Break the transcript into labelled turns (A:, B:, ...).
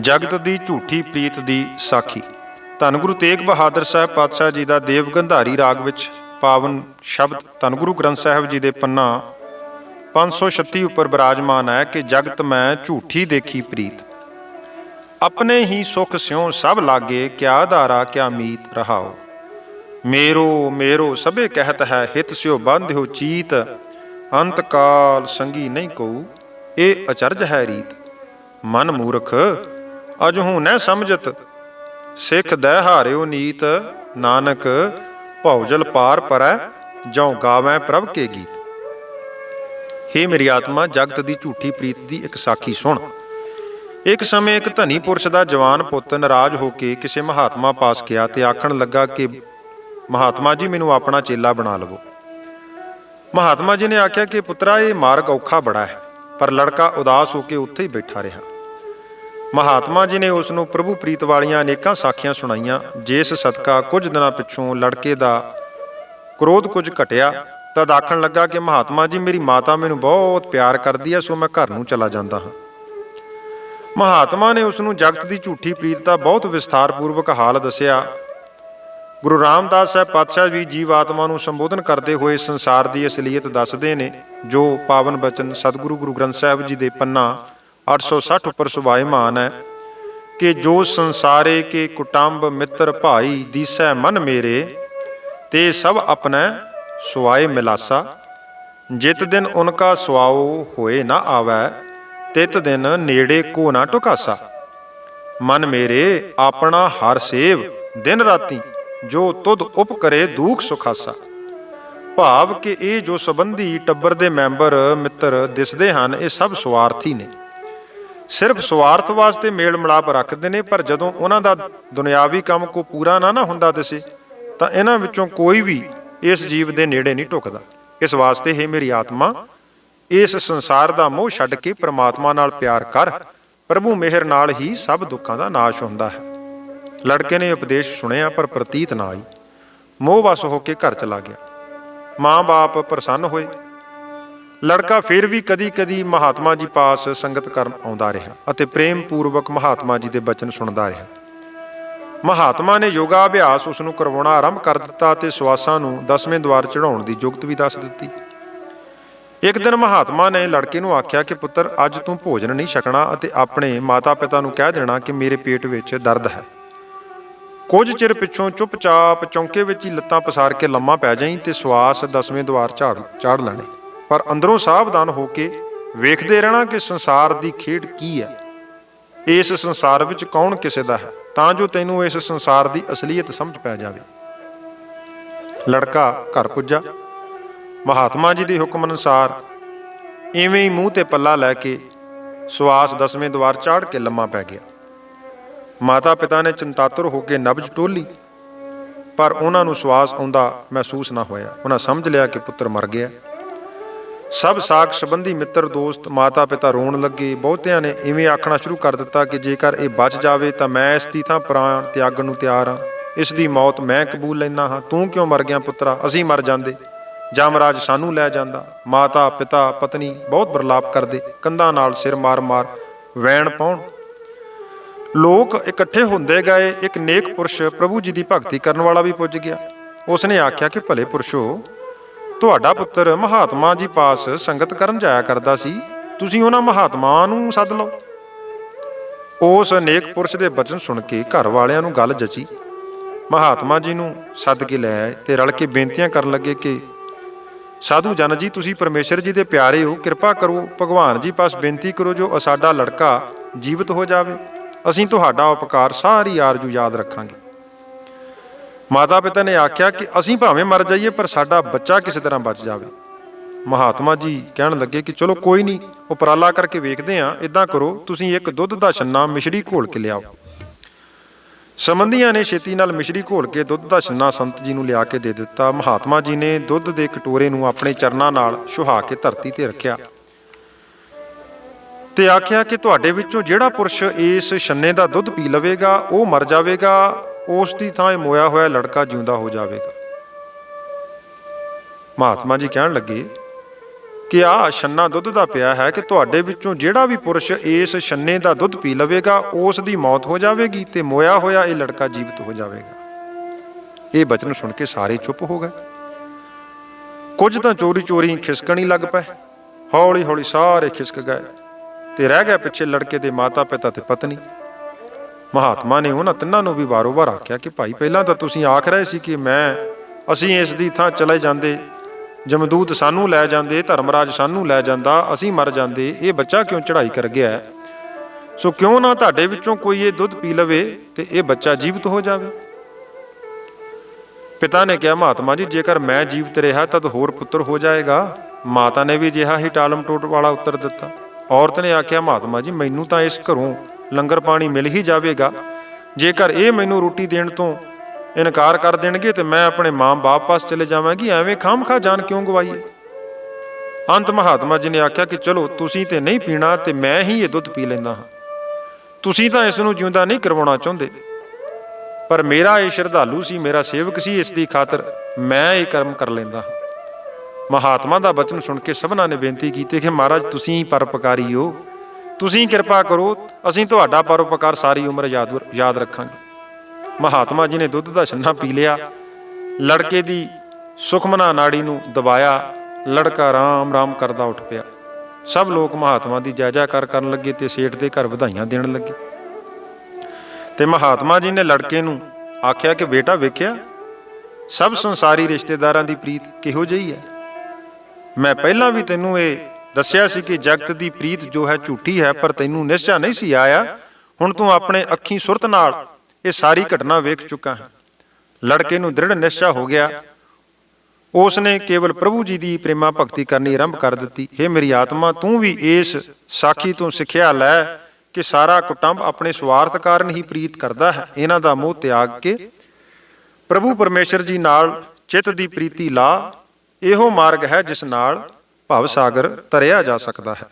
A: ਜਗਤ ਦੀ ਝੂਠੀ ਪ੍ਰੀਤ ਦੀ ਸਾਖੀ। ਧੰਨ ਗੁਰੂ ਤੇਗ ਬਹਾਦਰ ਸਾਹਿਬ ਪਾਤਸ਼ਾਹ ਜੀ ਦਾ ਦੇਵ ਗੰਧਾਰੀ ਰਾਗ ਵਿੱਚ ਪਾਵਨ ਸ਼ਬਦ ਧੰਨ ਗੁਰੂ ਗ੍ਰੰਥ ਸਾਹਿਬ ਜੀ ਦੇ ਪੰਨਾ 536 ਉੱਪਰ ਬਿਰਾਜਮਾਨ ਹੈ ਕਿ ਜਗਤ ਮੈਂ ਝੂਠੀ ਦੇਖੀ ਪ੍ਰੀਤ। ਆਪਣੇ ਹੀ ਸੁਖ ਸਿਉ ਸਭ ਲਾਗੇ, ਕਿਆ ਧਾਰਾ, ਕਿਆ ਮੀਤ ਰਹਾਓ। ਮੇਰੋ ਮੇਰੋ ਸਭੇ ਕਹਿਤ ਹੈ, ਹਿਤ ਸਿਓ ਬੰਧਿਓ ਚੀਤ। ਅੰਤ ਕਾਲ ਸੰਗੀ ਨਹੀਂ ਕਉ ਇਹ ਅਚਰਜ ਹੈ ਰੀਤ। ਮਨ ਮੂਰਖ ਅਜਹੂ ਨ ਸਮਝਤ। ਸਿੱਖ ਦਹਿ ਹਾਰਿਓ ਨੀਤ, ਨਾਨਕ ਭੌਜਲ ਪਾਰ ਪਰੈ, ਜਉ ਗਾਵੈ ਪ੍ਰਭ ਕੇ ਗੀਤ। ਹੇ ਮੇਰੀ ਆਤਮਾ, ਜਗਤ ਦੀ ਝੂਠੀ ਪ੍ਰੀਤ ਦੀ ਇੱਕ ਸਾਖੀ ਸੁਣ। ਇੱਕ ਸਮੇਂ ਇੱਕ ਧਨੀ ਪੁਰਸ਼ ਦਾ ਜਵਾਨ ਪੁੱਤ ਨਾਰਾਜ਼ ਹੋ ਕੇ ਕਿਸੇ ਮਹਾਤਮਾ ਪਾਸ ਗਿਆ ਤੇ ਆਖਣ ਲੱਗਾ ਕਿ, ਮਹਾਤਮਾ ਜੀ, ਮੈਨੂੰ ਆਪਣਾ ਚੇਲਾ ਬਣਾ ਲਵੋ। ਮਹਾਤਮਾ ਜੀ ਨੇ ਆਖਿਆ ਕਿ, ਪੁੱਤਰਾ, ਇਹ ਮਾਰਗ ਔਖਾ ਬੜਾ ਹੈ, ਪਰ ਲੜਕਾ ਉਦਾਸ ਹੋ ਕੇ ਉੱਥੇ ਹੀ ਬੈਠਾ ਰਿਹਾ। ਮਹਾਤਮਾ ਜੀ ਨੇ ਉਸ ਨੂੰ ਪ੍ਰਭੂ ਪ੍ਰੀਤ ਵਾਲੀਆਂ ਅਨੇਕਾਂ ਸਾਖੀਆਂ ਸੁਣਾਈਆਂ। ਜਿਸ ਸਦਕਾ ਕੁਝ ਦਿਨਾਂ ਪਿੱਛੋਂ ਲੜਕੇ ਦਾ ਕ੍ਰੋਧ ਕੁਝ ਘਟਿਆ, ਤਦ ਆਖਣ ਲੱਗਾ ਕਿ ਮਹਾਤਮਾ ਜੀ, ਮੇਰੀ ਮਾਤਾ ਮੈਨੂੰ ਬਹੁਤ ਪਿਆਰ ਕਰਦੀ ਹੈ, ਸੋ ਮੈਂ ਘਰ ਨੂੰ ਚਲਾ ਜਾਂਦਾ ਹਾਂ। ਮਹਾਤਮਾ ਨੇ ਉਸ ਨੂੰ ਜਗਤ ਦੀ ਝੂਠੀ ਪ੍ਰੀਤ ਦਾ ਬਹੁਤ ਵਿਸਥਾਰਪੂਰਵਕ ਹਾਲ ਦੱਸਿਆ। ਗੁਰੂ ਰਾਮਦਾਸ ਸਾਹਿਬ ਪਾਤਸ਼ਾਹ ਵੀ ਜੀਵ ਆਤਮਾ ਨੂੰ ਸੰਬੋਧਨ ਕਰਦੇ ਹੋਏ ਸੰਸਾਰ ਦੀ ਅਸਲੀਅਤ ਦੱਸਦੇ ਨੇ, ਜੋ ਪਾਵਨ ਬਚਨ ਸਤਿਗੁਰੂ ਗੁਰੂ ਗ੍ਰੰਥ ਸਾਹਿਬ ਜੀ ਦੇ ਪੰਨਾ 860 ਉੱਪਰ ਸੁਭਾਇਮਾਨ ਹੈ ਕਿ ਜੋ ਸੰਸਾਰੇ ਕੇ ਕੁਟੰਬ ਮਿੱਤਰ ਭਾਈ ਦੀਸੈ ਮਨ ਮੇਰੇ, ਤੇ ਸਭ ਆਪਣਾ ਸੁਆਏ ਮਿਲਾਸਾ। ਜਿਤ ਦਿਨ ਉਨਕਾ ਸੁਆਓ ਹੋਏ ਨਾ ਆਵੈ, ਤਿਤ ਦਿਨ ਨੇੜੇ ਕੋ ਨਾ ਟੁਕਾਸਾ। ਮਨ ਮੇਰੇ, ਆਪਣਾ ਹਰ ਸੇਵ ਦਿਨ ਰਾਤੀ, ਜੋ ਤੁਧ ਉਪ ਕਰੇ ਦੂਖ ਸੁਖਾਸਾ। ਭਾਵ ਕਿ ਇਹ ਜੋ ਸੰਬੰਧੀ ਟੱਬਰ ਦੇ ਮੈਂਬਰ ਮਿੱਤਰ ਦਿਸਦੇ ਹਨ, ਇਹ ਸਭ ਸਵਾਰਥੀ ਨੇ। ਸਿਰਫ ਸਵਾਰਥ ਵਾਸਤੇ ਮੇਲ ਮਿਲਾਪ ਰੱਖਦੇ ਨੇ ਪਰ ਜਦੋਂ ਉਹਨਾਂ ਦਾ ਦੁਨਿਆਵੀ ਕੰਮ ਕੋ ਪੂਰਾ ਨਾ ਨਾ ਹੁੰਦਾ ਦਿਸੇ ਤਾਂ ਇਹਨਾਂ ਵਿੱਚੋਂ ਕੋਈ ਵੀ ਇਸ ਜੀਵ ਦੇ ਨੇੜੇ ਨਹੀਂ ਢੁਕਦਾ ਇਸ ਵਾਸਤੇ ਹੈ ਮੇਰੀ ਆਤਮਾ ਇਸ ਸੰਸਾਰ ਦਾ ਮੋਹ ਛੱਡ ਕੇ ਪ੍ਰਮਾਤਮਾ ਨਾਲ ਪਿਆਰ ਕਰ ਪ੍ਰਭੂ ਮਿਹਰ ਨਾਲ ਹੀ ਸਭ ਦੁੱਖਾਂ ਦਾ ਨਾਸ਼ ਹੁੰਦਾ ਹੈ। ਲੜਕੇ ਨੇ ਉਪਦੇਸ਼ ਸੁਣਿਆ ਪਰ ਪ੍ਰਤੀਤ ਨਾ ਆਈ। ਮੋਹ ਵਸ ਹੋ ਕੇ ਘਰ ਚਲਾ ਗਿਆ। ਮਾਂ-ਬਾਪ ਪ੍ਰਸੰਨ ਹੋਏ ਲੜਕਾ ਫਿਰ ਵੀ ਕਦੀ-ਕਦੀ ਮਹਾਤਮਾ ਜੀ ਪਾਸ ਸੰਗਤ ਕਰਨ ਆਉਂਦਾ ਰਿਹਾ ਅਤੇ ਪ੍ਰੇਮ ਪੂਰਵਕ ਮਹਾਤਮਾ ਜੀ ਦੇ ਬਚਨ ਸੁਣਦਾ ਰਿਹਾ। ਮਹਾਤਮਾ ਨੇ ਯੋਗਾ ਅਭਿਆਸ ਉਸ ਨੂੰ ਕਰਵਾਉਣਾ ਆਰੰਭ ਕਰ ਦਿੱਤਾ ਤੇ ਸਵਾਸਾਂ ਨੂੰ ਦਸਵੇਂ ਦਵਾਰ ਚੜਾਉਣ ਦੀ ਯੁਗਤ ਵੀ ਦੱਸ ਦਿੱਤੀ। ਇੱਕ ਦਿਨ ਮਹਾਤਮਾ ਨੇ ਲੜਕੇ ਨੂੰ ਆਖਿਆ ਕਿ ਪੁੱਤਰ, ਅੱਜ ਤੂੰ ਭੋਜਨ ਨਹੀਂ ਛਕਣਾ ਅਤੇ ਆਪਣੇ ਮਾਤਾ-ਪਿਤਾ ਨੂੰ ਕਹਿ ਦੇਣਾ ਕਿ ਮੇਰੇ ਪੇਟ ਵਿੱਚ ਦਰਦ ਹੈ। ਕੁਝ ਚਿਰ ਪਿੱਛੋਂ ਚੁੱਪਚਾਪ ਚੌਂਕੇ ਵਿੱਚ ਹੀ ਲੱਤਾਂ ਪਸਾਰ ਕੇ ਲੰਮਾ ਪੈ ਜਾਈਂ ਤੇ ਸਵਾਸ ਦਸਵੇਂ ਦਵਾਰ ਝਾੜ ਚਾੜ ਲੈਣੇ। ਪਰ ਅੰਦਰੋਂ ਸਾਵਧਾਨ ਹੋ ਕੇ ਵੇਖਦੇ ਰਹਿਣਾ ਕਿ ਸੰਸਾਰ ਦੀ ਖੇਡ ਕੀ ਹੈ। ਇਸ ਸੰਸਾਰ ਵਿੱਚ ਕੌਣ ਕਿਸੇ ਦਾ ਹੈ? ਤਾਂ ਜੋ ਤੈਨੂੰ ਇਸ ਸੰਸਾਰ ਦੀ ਅਸਲੀਅਤ ਸਮਝ ਪੈ ਜਾਵੇ। ਲੜਕਾ ਘਰ ਪੁੱਜਾ। ਮਹਾਤਮਾ ਜੀ ਦੇ ਹੁਕਮ ਅਨੁਸਾਰ ਇਵੇਂ ਹੀ ਮੂੰਹ ਤੇ ਪੱਲਾ ਲੈ ਕੇ ਸਵਾਸ ਦਸਵੇਂ ਦਵਾਰ ਚਾੜ ਕੇ ਲੰਮਾ ਪੈ ਗਿਆ। ਮਾਤਾ ਪਿਤਾ ਨੇ ਚਿੰਤਾਤੁਰ ਹੋ ਕੇ ਨਬਜ ਟੋਲੀ। ਪਰ ਉਹਨਾਂ ਨੂੰ ਸਵਾਸ ਆਉਂਦਾ ਮਹਿਸੂਸ ਨਾ ਹੋਇਆ। ਉਹਨਾਂ ਸਮਝ ਲਿਆ ਕਿ ਪੁੱਤਰ ਮਰ ਗਿਆ। ਸਭ ਸਾਖ ਸੰਬੰਧੀ ਮਿੱਤਰ, ਦੋਸਤ ਮਾਤਾ ਪਿਤਾ ਰੋਣ ਲੱਗੇ। ਬਹੁਤਿਆਂ ਨੇ ਇਵੇਂ ਆਖਣਾ ਸ਼ੁਰੂ ਕਰ ਦਿੱਤਾ ਕਿ ਜੇਕਰ ਇਹ ਬਚ ਜਾਵੇ ਤਾਂ ਮੈਂ ਇਸ ਦੀ ਥਾਂ ਪ੍ਰਾਣ ਤਿਆਗਣ ਨੂੰ ਤਿਆਰ ਹਾਂ। ਇਸ ਦੀ ਮੌਤ ਮੈਂ ਕਬੂਲ ਲੈਣਾ ਹਾਂ। ਤੂੰ ਕਿਉਂ ਮਰ ਗਿਆ ਪੁੱਤਰਾ? ਅਸੀਂ ਮਰ ਜਾਂਦੇ। ਜਮਰਾਜ ਸਾਨੂੰ ਲੈ ਜਾਂਦਾ। ਮਾਤਾ, ਪਿਤਾ, ਪਤਨੀ ਬਹੁਤ ਬਰਲਾਪ ਕਰਦੇ। ਕੰਧਾਂ ਨਾਲ ਸਿਰ ਮਾਰ-ਮਾਰ ਵੈਣ ਪਾਉਣ। ਲੋਕ ਇਕੱਠੇ ਹੁੰਦੇ ਗਏ। ਇੱਕ ਨੇਕ ਪੁਰਸ਼ ਪ੍ਰਭੂ ਜੀ ਦੀ ਭਗਤੀ ਕਰਨ ਵਾਲਾ ਵੀ ਪੁੱਜ ਗਿਆ। ਉਸ ਨੇ ਆਖਿਆ ਕਿ ਭਲੇ ਪੁਰਸ਼ੋ ਤੁਹਾਡਾ ਪੁੱਤਰ ਮਹਾਤਮਾ ਜੀ ਪਾਸ ਸੰਗਤ ਕਰਨ ਜਾਇਆ ਕਰਦਾ ਸੀ। ਤੁਸੀਂ ਉਹਨਾਂ ਮਹਾਤਮਾ ਨੂੰ ਸੱਦ ਲਓ। ਉਸ ਨੇਕ ਪੁਰਸ਼ ਦੇ ਬਚਨ ਸੁਣ ਕੇ ਘਰ ਵਾਲਿਆਂ ਨੂੰ ਗੱਲ ਜਚੀ। ਮਹਾਤਮਾ ਜੀ ਨੂੰ ਸੱਦ ਕੇ ਲੈ ਆਏ ਤੇ ਰਲ ਕੇ ਬੇਨਤੀਆਂ ਕਰਨ ਲੱਗੇ ਕਿ, ਸਾਧੂ ਜਨ ਜੀ, ਤੁਸੀਂ ਪਰਮੇਸ਼ਰ ਜੀ ਦੇ ਪਿਆਰੇ ਹੋ। ਕਿਰਪਾ ਕਰੋ, ਭਗਵਾਨ ਜੀ ਪਾਸ ਬੇਨਤੀ ਕਰੋ ਜੋ ਸਾਡਾ ਲੜਕਾ ਜੀਵਤ ਹੋ ਜਾਵੇ। ਅਸੀਂ ਤੁਹਾਡਾ ਉਪਕਾਰ ਸਾਰੀ ਆਰਜੂ ਯਾਦ ਰੱਖਾਂਗੇ। ਮਾਤਾ ਪਿਤਾ ਨੇ ਆਖਿਆ ਕਿ ਅਸੀਂ ਭਾਵੇਂ ਮਰ ਜਾਈਏ, ਪਰ ਸਾਡਾ ਬੱਚਾ ਕਿਸੇ ਤਰ੍ਹਾਂ ਬਚ ਜਾਵੇ। ਮਹਾਤਮਾ ਜੀ ਕਹਿਣ ਲੱਗੇ ਕਿ ਚਲੋ ਕੋਈ ਨਹੀਂ, ਉਪਰਾਲਾ ਕਰਕੇ ਵੇਖਦੇ ਆਂ ਇਦਾਂ ਕਰੋ, ਤੁਸੀਂ ਇੱਕ ਦੁੱਧ ਦਾ ਛੰਨਾ ਮਿਸ਼ਰੀ ਘੋਲ ਕੇ ਲਿਆਓ। ਸੰਬੰਧੀਆਂ ਨੇ ਛੇਤੀ ਨਾਲ ਮਿਸ਼ਰੀ ਘੋਲ ਕੇ ਦੁੱਧ ਦਾ ਛੰਨਾ ਸੰਤ ਜੀ ਨੂੰ ਲਿਆ ਕੇ ਦੇ ਦਿੱਤਾ। ਮਹਾਤਮਾ ਜੀ ਨੇ ਦੁੱਧ ਦੇ ਕਟੋਰੇ ਨੂੰ ਆਪਣੇ ਚਰਨਾਂ ਨਾਲ ਸੁਹਾ ਕੇ ਧਰਤੀ ਤੇ ਰੱਖਿਆ। ਤੇ ਆਖਿਆ ਕਿ ਤੁਹਾਡੇ ਵਿੱਚੋਂ ਜਿਹੜਾ ਪੁਰਸ਼ ਇਸ ਛੰਨੇ ਦਾ ਦੁੱਧ ਪੀ ਲਵੇਗਾ, ਉਹ ਮਰ ਜਾਵੇਗਾ। ਉਸ ਦੀ ਥਾਂ ਇਹ ਮੋਇਆ ਹੋਇਆ ਲੜਕਾ ਜਿਉਂਦਾ ਹੋ ਜਾਵੇਗਾ। ਮਹਾਤਮਾ ਜੀ ਕਹਿਣ ਲੱਗੇ, ਕਿ ਆ ਛੰਨਾ ਦੁੱਧ ਦਾ ਪਿਆ ਹੈ ਕਿ ਤੁਹਾਡੇ ਵਿੱਚੋਂ ਜਿਹੜਾ ਵੀ ਪੁਰਸ਼ ਇਸ ਛੰਨੇ ਦਾ ਦੁੱਧ ਪੀ ਲਵੇਗਾ ਉਸ ਦੀ ਮੌਤ ਹੋ ਜਾਵੇਗੀ ਤੇ ਮੋਇਆ ਹੋਇਆ ਇਹ ਲੜਕਾ ਜੀਵਤ ਹੋ ਜਾਵੇਗਾ। ਇਹ ਬਚਨ ਸੁਣ ਕੇ ਸਾਰੇ ਚੁੱਪ ਹੋ ਗਏ। ਕੁਝ ਤਾਂ ਚੋਰੀ ਚੋਰੀ ਖਿਸਕਣ ਹੀ ਲੱਗ ਪਏ। ਹੌਲੀ ਹੌਲੀ ਸਾਰੇ ਖਿਸਕ ਗਏ ਤੇ ਰਹਿ ਗਏ ਪਿੱਛੇ ਲੜਕੇ ਦੇ ਮਾਤਾ ਪਿਤਾ ਤੇ ਪਤਨੀ। ਮਹਾਤਮਾ ਨੇ ਉਹਨਾਂ ਤਿੰਨਾਂ ਨੂੰ ਵੀ ਵਾਰੋ-ਵਾਰ ਆਖਿਆ ਕਿ ਭਾਈ, ਪਹਿਲਾਂ ਤਾਂ ਤੁਸੀਂ ਆਖ ਰਹੇ ਸੀ ਕਿ ਮੈਂ, ਅਸੀਂ ਇਸ ਦੀ ਥਾਂ ਚਲੇ ਜਾਂਦੇ। ਜਮਦੂਤ ਸਾਨੂੰ ਲੈ ਜਾਂਦੇ, ਧਰਮਰਾਜ ਸਾਨੂੰ ਲੈ ਜਾਂਦਾ, ਅਸੀਂ ਮਰ ਜਾਂਦੇ, ਇਹ ਬੱਚਾ ਕਿਉਂ ਚੜ੍ਹਾਈ ਕਰ ਗਿਆ ਸੋ ਕਿਉਂ ਨਾ ਤੁਹਾਡੇ ਵਿੱਚੋਂ ਕੋਈ ਇਹ ਦੁੱਧ ਪੀ ਲਵੇ ਤੇ ਇਹ ਬੱਚਾ ਜੀਵਤ ਹੋ ਜਾਵੇ? ਪਿਤਾ ਨੇ ਕਿਹਾ, ਮਹਾਤਮਾ ਜੀ, ਜੇਕਰ ਮੈਂ ਜੀਵਤ ਰਿਹਾ ਤਦ ਹੋਰ ਪੁੱਤਰ ਹੋ ਜਾਏਗਾ। ਮਾਤਾ ਨੇ ਵੀ ਜਿਹਾ ਹੀ ਟਾਲਮ ਟੋਟ ਵਾਲਾ ਉੱਤਰ ਦਿੱਤਾ। ਔਰਤ ਨੇ ਆਖਿਆ, ਮਹਾਤਮਾ ਜੀ, ਮੈਨੂੰ ਤਾਂ ਇਸ ਘਰੋਂ ਲੰਗਰ ਪਾਣੀ ਮਿਲ ਹੀ ਜਾਵੇਗਾ। ਜੇਕਰ ਇਹ ਮੈਨੂੰ ਰੋਟੀ ਦੇਣ ਤੋਂ ਇਨਕਾਰ ਕਰ ਦੇਣਗੇ, ਤੇ ਮੈਂ ਆਪਣੇ ਮਾਂ-ਬਾਪ ਪਾਸ ਚਲੇ ਜਾਵਾਂਗੀ। ਐਵੇਂ ਖਾਮਖਾ ਜਾਨ ਕਿਉਂ ਗਵਾਈਏ? ਅੰਤ ਮਹਾਤਮਾ ਜੀ ਨੇ ਆਖਿਆ ਕਿ ਚਲੋ, ਤੁਸੀਂ ਤੇ ਨਹੀਂ ਪੀਣਾ, ਤੇ ਮੈਂ ਹੀ ਇਹ ਦੁੱਧ ਪੀ ਲੈਂਦਾ ਹਾਂ। ਤੁਸੀਂ ਤਾਂ ਇਸ ਨੂੰ ਜਿਉਂਦਾ ਨਹੀਂ ਕਰਵਾਉਣਾ ਚਾਹੁੰਦੇ। ਪਰ ਮੇਰਾ ਇਹ ਸ਼ਰਧਾਲੂ ਸੀ, ਮੇਰਾ ਸੇਵਕ ਸੀ, ਇਸ ਦੀ ਖਾਤਰ ਮੈਂ ਇਹ ਕਰਮ ਕਰ ਲੈਂਦਾ ਹਾਂ। ਮਹਾਤਮਾ ਦਾ ਬਚਨ ਸੁਣ ਕੇ ਸਭਨਾਂ ਨੇ ਬੇਨਤੀ ਕੀਤੀ ਕਿ ਮਹਾਰਾਜ, ਤੁਸੀਂ ਹੀ ਪਰਪਕਾਰੀ ਹੋ। ਤੁਸੀਂ ਕਿਰਪਾ ਕਰੋ, ਅਸੀਂ ਤੁਹਾਡਾ ਪਰਉਪਕਾਰ ਸਾਰੀ ਉਮਰ ਯਾਦ ਯਾਦ ਰੱਖਾਂਗੇ। ਮਹਾਤਮਾ ਜੀ ਨੇ ਦੁੱਧ ਦਾ ਛੰਨਾ ਪੀ ਲਿਆ, ਲੜਕੇ ਦੀ ਸੁਖਮਨਾ ਨਾੜੀ ਨੂੰ ਦਬਾਇਆ, ਲੜਕਾ ਰਾਮ ਰਾਮ ਕਰਦਾ ਉੱਠ ਪਿਆ। ਸਭ ਲੋਕ ਮਹਾਤਮਾ ਦੀ ਜੈ ਜੈਕਾਰ ਕਰਨ ਲੱਗੇ ਤੇ ਸੇਠ ਦੇ ਘਰ ਵਧਾਈਆਂ ਦੇਣ ਲੱਗੇ। ਤੇ ਮਹਾਤਮਾ ਜੀ ਨੇ ਲੜਕੇ ਨੂੰ ਆਖਿਆ ਕਿ ਬੇਟਾ ਵੇਖਿਆ, ਸਭ ਸੰਸਾਰੀ ਰਿਸ਼ਤੇਦਾਰਾਂ ਦੀ ਪ੍ਰੀਤ ਕਿਹੋ ਜਿਹੀ ਹੈ? ਮੈਂ ਪਹਿਲਾਂ ਵੀ ਤੈਨੂੰ ਇਹ ਦੱਸਿਆ ਸੀ ਕਿ ਜਗਤ ਦੀ ਪ੍ਰੀਤ ਜੋ ਹੈ ਝੂਠੀ ਹੈ, ਪਰ ਤੈਨੂੰ ਨਿਸ਼ਚਾ ਨਹੀਂ ਸੀ ਆਇਆ। ਹੁਣ ਤੂੰ ਆਪਣੇ ਅੱਖੀਂ ਸੁਰਤ ਨਾਲ ਇਹ ਸਾਰੀ ਘਟਨਾ ਵੇਖ ਚੁੱਕਾ ਹੈ। ਲੜਕੇ ਨੂੰ ਦ੍ਰਿੜ ਨਿਸ਼ਚਾ ਹੋ ਗਿਆ। ਉਸ ਨੇ ਕੇਵਲ ਪ੍ਰਭੂ ਜੀ ਦੀ ਪ੍ਰੇਮਾ ਭਗਤੀ ਕਰਨੀ ਆਰੰਭ ਕਰ ਦਿੱਤੀ। हे ਮੇਰੀ ਆਤਮਾ, ਤੂੰ ਵੀ ਇਸ ਸਾਖੀ ਤੋਂ ਸਿੱਖਿਆ ਲੈ ਕਿ ਸਾਰਾ ਕੁਟੰਬ ਆਪਣੇ ਸਵਾਰਥ ਕਾਰਨ ਹੀ ਪ੍ਰੀਤ ਕਰਦਾ ਹੈ। ਇਹਨਾਂ ਦਾ ਮੋਹ ਤਿਆਗ ਕੇ ਪ੍ਰਭੂ ਪਰਮੇਸ਼ਰ ਜੀ ਨਾਲ ਚਿੱਤ ਦੀ ਪ੍ਰੀਤੀ ਲਾ। ਇਹੋ ਮਾਰਗ ਹੈ ਜਿਸ ਨਾਲ ਭਵ ਸਾਗਰ ਤਰਿਆ ਜਾ ਸਕਦਾ ਹੈ।